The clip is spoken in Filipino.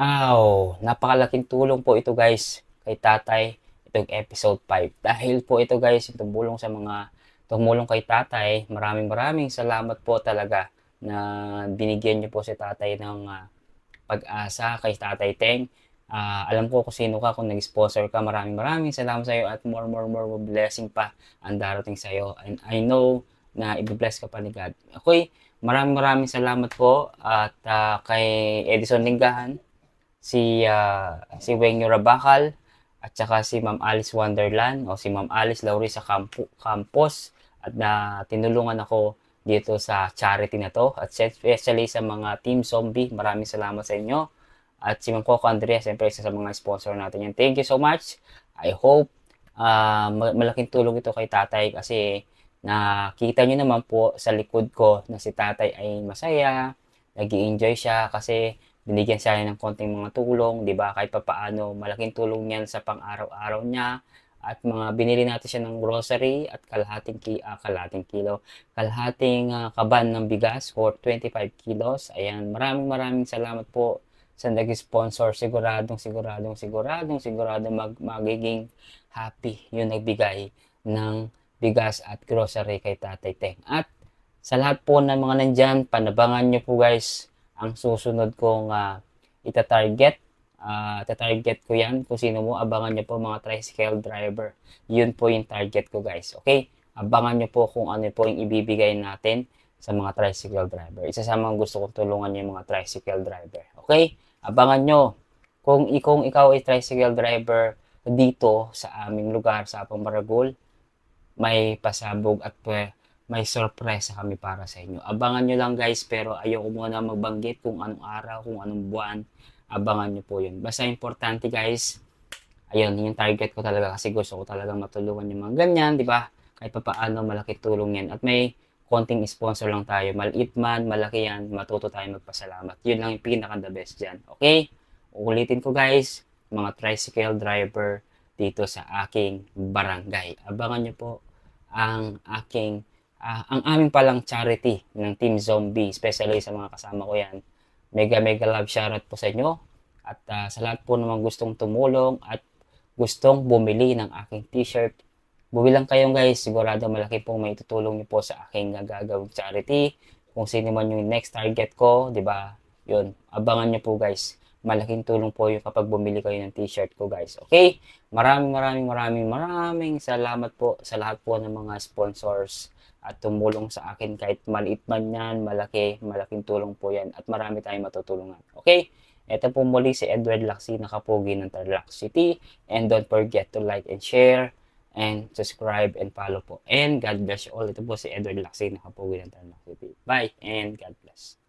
Aw, napakalaking tulong po ito guys kay tatay itong episode 5. Dahil po ito guys, yung tumulong sa mga tumulong kay tatay, maraming maraming salamat po talaga na binigyan niyo po si tatay ng ah, pag-asa kay tatay Teng. Ah, alam ko kung sino ka, kung nag-sponsor ka, maraming maraming salamat sa iyo at more, more, more, more blessing pa ang darating sa iyo. And I know na i-bless ka pa ni God. Okay, maraming maraming salamat po at ah, kay Edison Linggahan, si ah, si Weng Rabakal at saka si Ma'am Alice Wonderland o si Ma'am Alice Laurisa Campo, Campos at na tinulungan ako dito sa charity na to. At especially sa mga Team Zombie maraming salamat sa inyo. At si Ma'am Coco Andrea siyempre isa sa mga sponsor natin yan. Thank you so much. I hope ma- malaking tulong ito kay tatay kasi nakita nyo naman po sa likod ko na si tatay ay masaya nag enjoy siya kasi binigyan siya ng konting mga tulong, 'di ba? Kahit papaano, malaking tulong 'yan sa pang-araw-araw niya at mga binili natin siya ng grocery at kalahating ki ah, kalahating kilo, kalahating ah, kaban ng bigas for 25 kilos. Ayan, maraming maraming salamat po sa nag-sponsor. Siguradong, siguradong, siguradong, siguradong mag magiging happy yung nagbigay ng bigas at grocery kay Tatay Teng. At sa lahat po ng mga nandyan, panabangan nyo po guys ang susunod kong uh, ita-target. Uh, ita-target ko yan kung sino mo. Abangan nyo po mga tricycle driver. Yun po yung target ko guys. Okay? Abangan nyo po kung ano po yung ibibigay natin sa mga tricycle driver. Isa sa mga gusto kong tulungan yung mga tricycle driver. Okay? Abangan nyo. Kung, kung ikaw ay tricycle driver dito sa aming lugar sa Apang Maragol, may pasabog at pwe, may sorpresa kami para sa inyo. Abangan nyo lang guys, pero ayoko muna magbanggit kung anong araw, kung anong buwan. Abangan nyo po yun. Basta importante guys, ayun, yung target ko talaga kasi gusto ko talaga matulungan yung mga ganyan, di ba? Kahit pa paano, malaki tulong yan. At may konting sponsor lang tayo. Maliit man, malaki yan, matuto tayo magpasalamat. Yun lang yung pinaka the best dyan. Okay? Uulitin ko guys, mga tricycle driver dito sa aking barangay. Abangan nyo po ang aking ah, ang aming palang charity ng Team Zombie, especially sa mga kasama ko yan. Mega mega love shoutout po sa inyo. At ah, sa lahat po naman gustong tumulong at gustong bumili ng aking t-shirt, bumilang kayo guys. Sigurado malaki pong may tutulong niyo po sa aking gagawing charity. Kung sino man yung next target ko, di ba? Yun, abangan niyo po guys. Malaking tulong po yung kapag bumili kayo ng t-shirt ko guys. Okay? Maraming maraming maraming maraming salamat po sa lahat po ng mga sponsors at tumulong sa akin kahit maliit man yan, malaki, malaking tulong po yan at marami tayong matutulungan. Okay? Ito po muli si Edward Laxi, nakapogi ng Tarlac City. And don't forget to like and share and subscribe and follow po. And God bless you all. Ito po si Edward Laxi, nakapogi ng Tarlac City. Bye and God bless.